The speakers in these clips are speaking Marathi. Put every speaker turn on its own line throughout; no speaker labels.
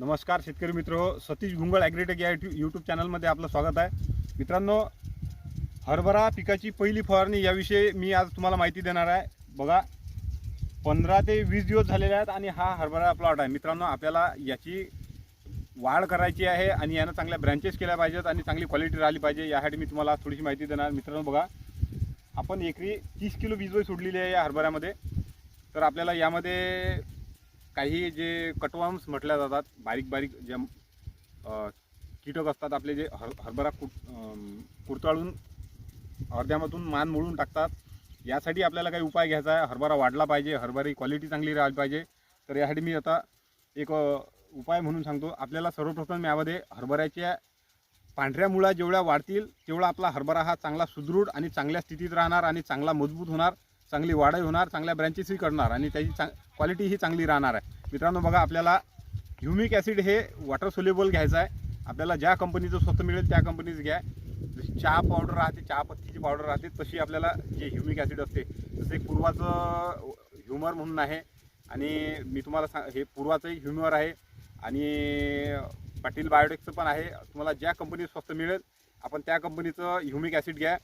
नमस्कार शेतकरी मित्र सतीश घुंगळ ॲग्रीटेक या यूट्यूब चॅनलमध्ये आपलं स्वागत आहे. मित्रांनो हरभरा पिकाची पहिली फवारणी याविषयी मी आज तुम्हाला माहिती देणार आहे. बघा पंधरा ते वीस दिवस झालेले आहेत आणि हा हरभरा प्लॉट आहे. मित्रांनो आपल्याला याची वाढ करायची आहे आणि यानं चांगल्या ब्रँचेस केल्या पाहिजेत आणि चांगली क्वालिटी राहिली पाहिजे. यासाठी मी तुम्हाला थोडीशी माहिती देणार. मित्रांनो बघा आपण एकरी तीस किलो बीजवय सोडलेली आहे या हरभऱ्यामध्ये. तर आपल्याला यामध्ये काही जे कटवाम्स म्हटल्या जातात बारीक बारीक जे कीटक असतात आपले जे हर हरभरा कुट अम, कुरताळून अर्ध्यामधून मान मोडून टाकतात यासाठी आपल्याला काही उपाय घ्यायचा आहे. हरभरा वाढला पाहिजे हरभरी क्वालिटी चांगली राहिली पाहिजे. तर यासाठी मी आता एक उपाय म्हणून सांगतो. आपल्याला सर्वप्रथम यामध्ये हरभऱ्याच्या पांढऱ्या मुळा जेवढ्या वाढतील तेवढा आपला हरभरा हा चांगला सुदृढ आणि चांगल्या स्थितीत राहणार आणि चांगला मजबूत होणार. चांगली वाढही होणार चांगल्या ब्रँचेसही करणार आणि त्याची चांग क्वालिटीही चांगली राहणार आहे. मित्रांनो बघा आपल्याला ह्युमिक ॲसिड हे वॉटर सोल्युबल घ्यायचं आहे. आपल्याला ज्या कंपनीचं स्वस्त मिळेल त्या कंपनीचं घ्या. जशी चहा पावडर राहते चहा पत्तीची पावडर राहते तशी आपल्याला जे ह्युमिक ॲसिड असते जसे पूर्वाचं ह्युमर म्हणून आहे. आणि मी तुम्हाला सांग हे पूर्वाचंही ह्युमर आहे. आणि पाटील बायोटेकचं पण आहे. तुम्हाला ज्या कंपनीत स्वस्त मिळेल आपण त्या कंपनीचं ह्युमिक ॲसिड घ्या.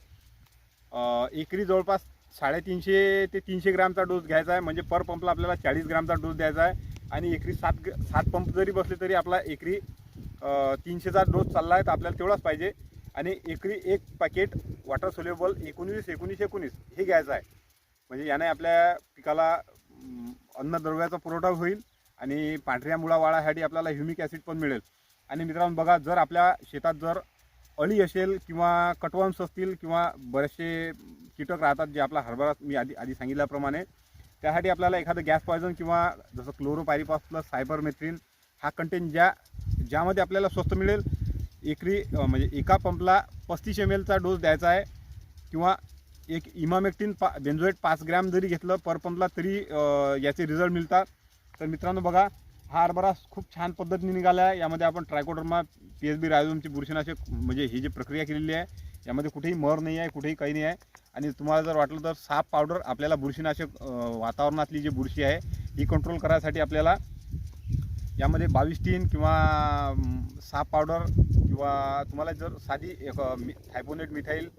एकरी जवळपास साडेतीनशे ते तीनशे ग्रामचा डोस घ्यायचा आहे. म्हणजे पर पंपला आपल्याला चाळीस ग्रामचा डोस द्यायचा आहे. आणि एकरी सात ग- सात पंप जरी बसले तरी आपला एकरी तीनशेचा डोस चालला आहे तर आपल्याला तेवढाच पाहिजे. आणि एकरी एक पॅकेट वॉटर सोल्युबल एकोणीस एकोणीस एकोणीस हे घ्यायचं आहे. म्हणजे याने आपल्या पिकाला अन्नद्रव्याचा पुरवठा होईल आणि पांढऱ्या मुळा वाढासाठी आपल्याला ह्युमिक ॲसिड पण मिळेल. आणि मित्रांनो बघा जर आपल्या शेतात जर अळी असेल किंवा कटवम्स असतील किंवा बरेचसे कीटक राहतात जे आपला हरभरा मी आधी आधी सांगितल्याप्रमाणे त्यासाठी आपल्याला एखादं गॅस पॉयझन किंवा जसं क्लोरोपायरिपास प्लस सायबरमेथ्रिन हा कंटेंट ज्या ज्यामध्ये आपल्याला स्वस्त मिळेल एकरी म्हणजे एका पंपला पस्तीस एम एलचा डोस द्यायचा आहे किंवा एक इमामेक्टिन पा बेन्झोएट पाच ग्रॅम जरी घेतलं पर पंपला तरी याचे रिझल्ट मिळतात. तर मित्रांनो बघा हा हरभरा खूप छान पद्धतीने निघाला आहे. यामध्ये आपण ट्रायकोडर्मा पी एस बी रायझोमची बुरशीनाशक म्हणजे ही जी प्रक्रिया केलेली आहे यामध्ये कुठेही मर नाही आहे कुठेही काही नाही आहे. आणि तुम्हाला जर वाटलं तर साप पावडर आपल्याला बुरशीनाशक वातावरणातली जी बुरशी आहे ही कंट्रोल करायसाठी आपल्याला यामध्ये बावीस टीन किंवा साप पावडर किंवा तुम्हाला जर साधी एक मि थायपोनेट मिथाईल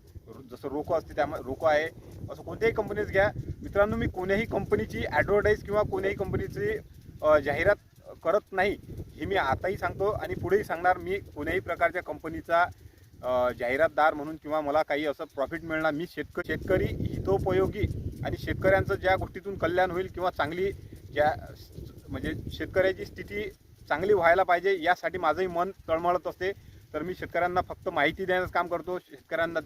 जसं रोको असते त्यामध्ये रोको आहे असं कोणत्याही कंपनीच घ्या. मित्रांनो मी कोण्याही कंपनीची ॲडव्हर्टाईज किंवा कोण्याही कंपनीची जाहिरात करत नाही हे मी आताही सांगतो आणि पुढेही सांगणार मी कोण्याही प्रकारच्या कंपनीचा जाहिरातदार म्हणून किंवा मला काही असं प्रॉफिट मिळणार मी शेतक शेतकरी हितोपयोगी आणि शेतकऱ्यांचं ज्या गोष्टीतून कल्याण होईल किंवा चांगली ज्या म्हणजे शेतकऱ्याची स्थिती चांगली व्हायला पाहिजे यासाठी माझंही मन तळमळत असते. तर मी शेतकऱ्यांना फक्त माहिती देण्याचं काम करतो. शेतकऱ्यांना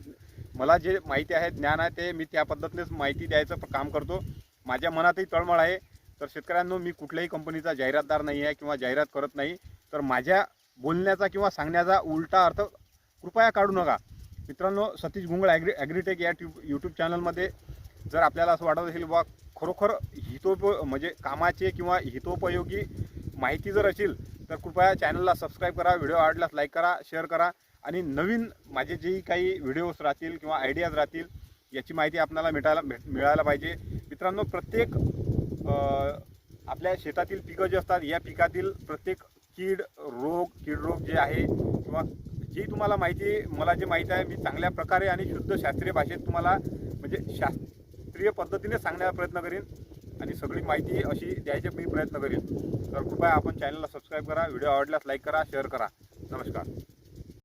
मला जे माहिती आहे ज्ञान आहे ते मी त्या पद्धतीनेच माहिती द्यायचं काम करतो. माझ्या मनातही तळमळ आहे. तर शेतकऱ्यांनो मी कुठल्याही कंपनीचा जाहिरातदार नाही आहे किंवा जाहिरात करत नाही. तर माझ्या बोलण्याचा किंवा सांगण्याचा उलटा अर्थ कृपया काढू नका. मित्रांनो सतीश गुंगळ ॲग्री ॲग्रीटेक या ट्यूब यूट्यूब चॅनलमध्ये जर आपल्याला असं वाटत असेल बा खरोखर हितोप म्हणजे कामाचे किंवा हितोपयोगी माहिती जर असेल तर कृपया चॅनलला सबस्क्राईब करा व्हिडिओ आवडल्यास लाईक करा शेअर करा आणि नवीन माझे जे काही व्हिडिओज राहतील किंवा आयडियाज राहतील याची माहिती आपल्याला मिळायला भेट मिळायला पाहिजे. मित्रांनो प्रत्येक आपल्या शेतातील पिकं जे असतात या पिकातील प्रत्येक कीड रोग कीड रोग जे आहे किंवा जी तुम्हाला माहिती मला जे माहिती आहे मी चांगल्या प्रकारे आणि शुद्ध शास्त्रीय भाषेत तुम्हाला म्हणजे शास्त्रीय पद्धतीने सांगण्याचा प्रयत्न करेन आणि सगळी माहिती अशी द्यायचे मी प्रयत्न करेन. तर कृपया आपण चॅनलला सबस्क्राईब करा व्हिडिओ आवडल्यास लाईक करा शेअर करा. नमस्कार.